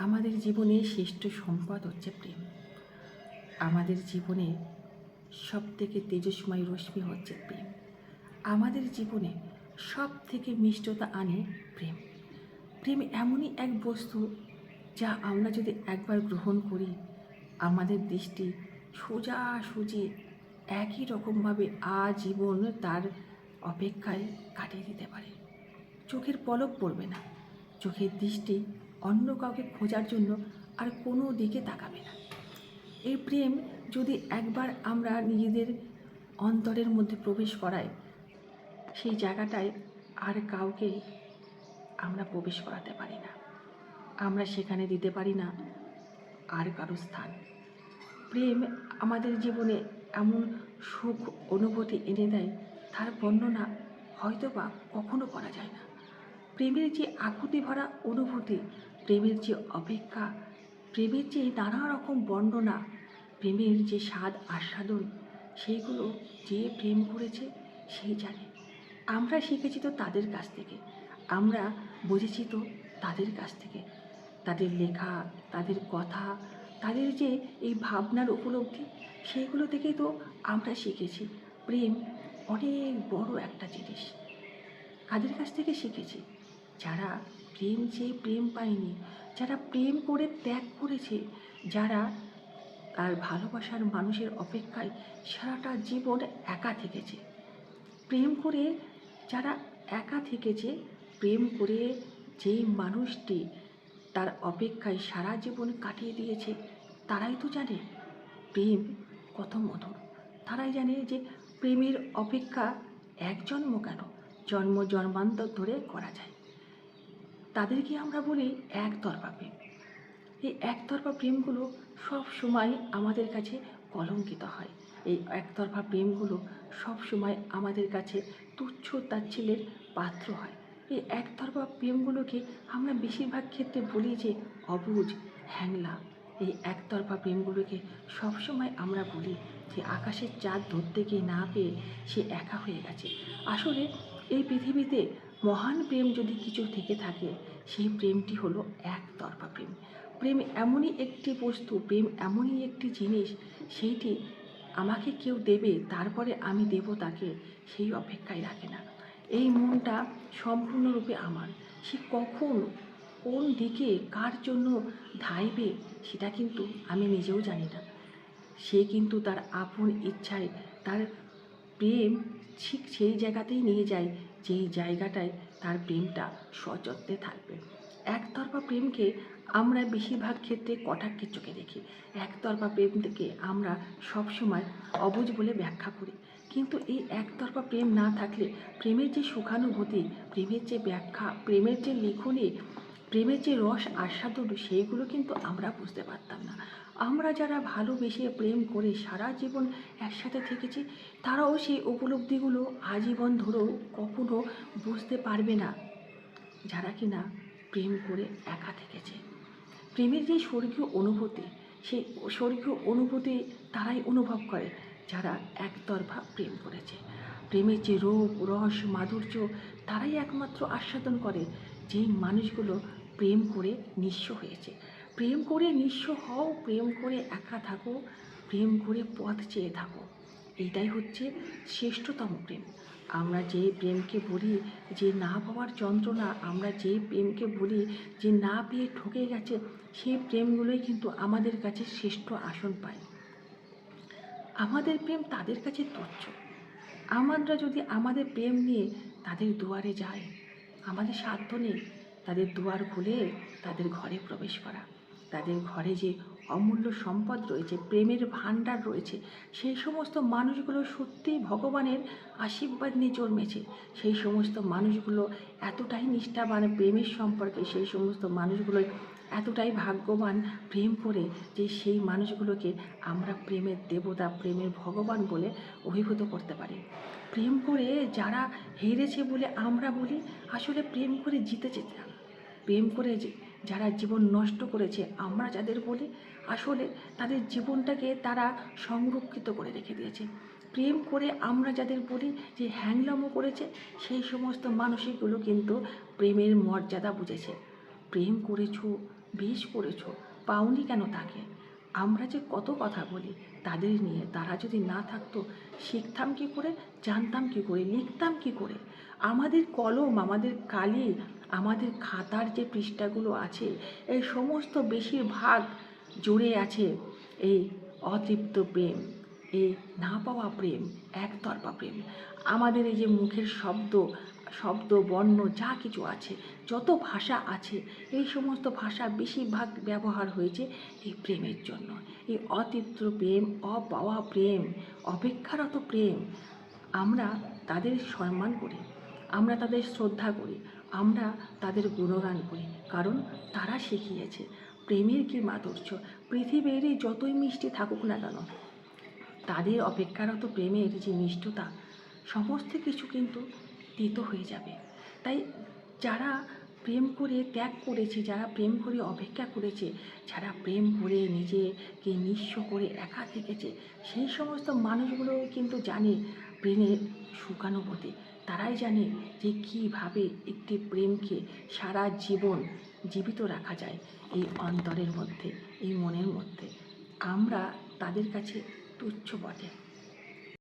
আমাদের জীবনে শ্রেষ্ঠ সম্পদ হচ্ছে প্রেম। আমাদের জীবনে সব থেকে তেজস্ময় রশ্মি হচ্ছে প্রেম। আমাদের জীবনে সব থেকে মিষ্টতা আনে প্রেম। প্রেম এমনই এক বস্তু যা আমরা যদি একবার গ্রহণ করি, আমাদের দৃষ্টি সোজা সুজি একই রকমভাবে আজীবন তার অপেক্ষায় কাটিয়ে দিতে পারে। চোখের পলক পড়বে না। চোখের দৃষ্টি অন্য কাউকে খোঁজার জন্য আর কোনো দিকে তাকাবে না। এই প্রেম যদি একবার আমরা নিজেদের অন্তরের মধ্যে প্রবেশ করাই, সেই জায়গাটায় আর কাউকে আমরা প্রবেশ করাতে পারি না। আমরা সেখানে দিতে পারি না আর কারও স্থান। প্রেম আমাদের জীবনে এমন সুখ অনুভূতি এনে দেয়, তার বর্ণনা হয়তো বা কখনো করা যায় না। প্রেমের যে আকুতি ভরা অনুভূতি প্রেমের যে অপেক্ষা, প্রেমের যে নানা রকম বর্ণনা, প্রেমের যে স্বাদ আস্বাদন, সেইগুলো যে প্রেম করেছে সেই জানে। আমরা শিখেছি তো তাদের কাছ থেকে। আমরা বুঝেছি তো তাদের কাছ থেকে। তাদের লেখা, তাদের কথা, তাদের যে এই ভাবনার উপলব্ধি, সেইগুলো থেকেই তো আমরা শিখেছি। প্রেম অনেক বড় একটা জিনিস। কাদের কাছ থেকে শিখেছি? যারা প্রেম চেয়ে প্রেম পায়নি, যারা প্রেম করে ত্যাগ করেছে, যারা তার ভালোবাসার মানুষের অপেক্ষায় সারাটা জীবন একা থেকেছে। প্রেম করে যারা একা থেকেছে, প্রেম করে যেই মানুষটি তার অপেক্ষায় সারা জীবন কাটিয়ে দিয়েছে, তারাই তো জানে প্রেম কত মধুর। তারাই জানে যে প্রেমের অপেক্ষা এক জন্ম কেন, জন্ম জন্মান্তর ধরে করা যায়। তাদেরকে আমরা বলি একতরফা প্রেম। এই একতরফা প্রেমগুলো সব সময় আমাদের কাছে কলঙ্কিত হয়। এই একতরফা প্রেমগুলো সব সময় আমাদের কাছে তুচ্ছ তাচ্ছিল্যের পাত্র হয়। এই একতরফা প্রেমগুলোকে আমরা বেশিরভাগ ক্ষেত্রে বলি যে অবুঝ হ্যাংলা। এই একতরফা প্রেমগুলোকে সবসময় আমরা বলি যে আকাশের চাঁদ ধরতে গিয়ে না পেয়ে সে একা হয়ে গেছে। আসলে এই পৃথিবীতে মহান প্রেম যদি কিছু থেকে থাকে, সেই প্রেমটি হলো একতরফা প্রেম। প্রেম এমনই একটি বস্তু, প্রেম এমনই একটি জিনিস, সেইটি আমাকে কেউ দেবে, তারপরে আমি দেব তাকে, সেই অপেক্ষায় রাখে না। এই মনটা সম্পূর্ণরূপে আমার। সে কখন, কোন দিকে, কার জন্য ধাইবে, সেটা কিন্তু আমি নিজেও জানি না। সে কিন্তু তার আপন ইচ্ছায়, তার প্রেম ঠিক সেই জায়গাতেই নিয়ে যায় যেই জায়গাটায় তার প্রেমটা সযত্নে থাকবে। একতরফা প্রেমকে আমরা বেশিরভাগ ক্ষেত্রে কটাক্ষের চোখে দেখি। একতরফা প্রেম থেকে আমরা সবসময় অবুঝ বলে ব্যাখ্যা করি। কিন্তু এই একতরফা প্রেম না থাকলে প্রেমের যে সুখানুভূতি, প্রেমের যে ব্যাখ্যা, প্রেমের যে লিখনি, প্রেমের যে রস, আস্বাদন, সেইগুলো কিন্তু আমরা বুঝতে পারতাম না। আমরা যারা ভালোবেসে প্রেম করে সারা জীবন একসাথে থেকেছি, তারাও সেই উপলব্ধিগুলো আজীবন ধরেও কখনো বুঝতে পারবে না। যারা কিনা প্রেম করে একা থেকেছে, প্রেমের যে স্বর্গীয় অনুভূতি, সেই স্বর্গীয় অনুভূতি তারাই অনুভব করে যারা একতরফা প্রেম করেছে। প্রেমের যে রূপ, রস, মাধুর্য তারাই একমাত্র আস্বাদন করে যেই মানুষগুলো প্রেম করে নিঃস্ব হয়েছে। প্রেম করে নিঃস্ব হও, প্রেম করে একা থাকো, প্রেম করে পথ চেয়ে থাকো। এইটাই হচ্ছে শ্রেষ্ঠতম প্রেম। আমরা যে প্রেমকে বলি যে না পাওয়ার যন্ত্রণা, আমরা যে প্রেমকে বলি যে না পেয়ে ঠকে গেছে, সেই প্রেমগুলোই কিন্তু আমাদের কাছে শ্রেষ্ঠ আসন পায়। আমাদের প্রেম তাদের কাছে তুচ্ছ। আমরা যদি আমাদের প্রেম নিয়ে তাদের দুয়ারে যাই, আমাদের সাধ্য নেই তাদের দুয়ার খুলে তাদের ঘরে প্রবেশ করা। তাদের ঘরে যে অমূল্য সম্পদ রয়েছে, প্রেমের ভাণ্ডার রয়েছে, সেই সমস্ত মানুষগুলো সত্যিই ভগবানের আশীর্বাদ নিয়ে জন্মেছে। সেই সমস্ত মানুষগুলো এতটাই নিষ্ঠাবান প্রেমের সম্পর্কে, সেই সমস্ত মানুষগুলো এতটাই ভাগ্যবান প্রেম করে যে সেই মানুষগুলোকে আমরা প্রেমের দেবতা, প্রেমের ভগবান বলে অভিভূত করতে পারি। প্রেম করে যারা হেরেছে বলে আমরা বলি, আসলে প্রেম করে জিতেছে প্রেম করে যে- যারা জীবন নষ্ট করেছে, আমরা যাদের বলি, আসলে তাদের জীবনটাকে তারা সংরক্ষিত করে রেখে দিয়েছে। প্রেম করে আমরা যাদের বলি, যে হ্যাংলামো করেছে, সেই সমস্ত মানুষগুলো কিন্তু প্রেমের মর্যাদা বুঝেছে। প্রেম করেছ, বেশ করেছ, পাওনি কেন তাকে? আমরা যে কত কথা বলি, তাদের নিয়ে তারা যদি না থাকতো, শিখতাম কি করে, জানতাম কি করে, লিখতাম কি করে? আমাদের কলম, আমাদের কালি আমাদের খাতার যে পৃষ্ঠাগুলো আছে, এই সমস্ত বেশিরভাগ জুড়ে আছে এই অতৃপ্ত প্রেম, এই না পাওয়া প্রেম, একতরফা প্রেম। আমাদের এই যে মুখের শব্দ শব্দ, বর্ণ, যা কিছু আছে, যত ভাষা আছে, এই সমস্ত ভাষা বেশিরভাগ ব্যবহার হয়েছে এই প্রেমের জন্য। এই অতৃপ্ত প্রেম, অপাওয়া প্রেম, অপেক্ষারত প্রেম, আমরা তাদের সম্মান করি, আমরা তাদের শ্রদ্ধা করি আমরা তাদের গুণগান করি, কারণ তারা শিখিয়েছে। প্রেমের কি মাধুর্য? পৃথিবীর যতই মিষ্টি থাকুক না কেন, তাদের অপেক্ষারত প্রেমের যে মিষ্টতা, সমস্ত কিছু কিন্তু তিতো হয়ে যাবে। তাই যারা প্রেম করে ত্যাগ করেছে, যারা প্রেম করে অপেক্ষা করেছে, যারা প্রেম করে নিজেকে নিঃস্ব করে একা থেকেছে, সেই সমস্ত মানুষগুলো কিন্তু জানে প্রেমের সুখানুভূতি। তারাই জানে যে কীভাবে একটি প্রেমকে সারা জীবন জীবিত রাখা যায় এই অন্তরের মধ্যে, এই মনের মধ্যে। আমরা তাদের কাছে তুচ্ছ বটে।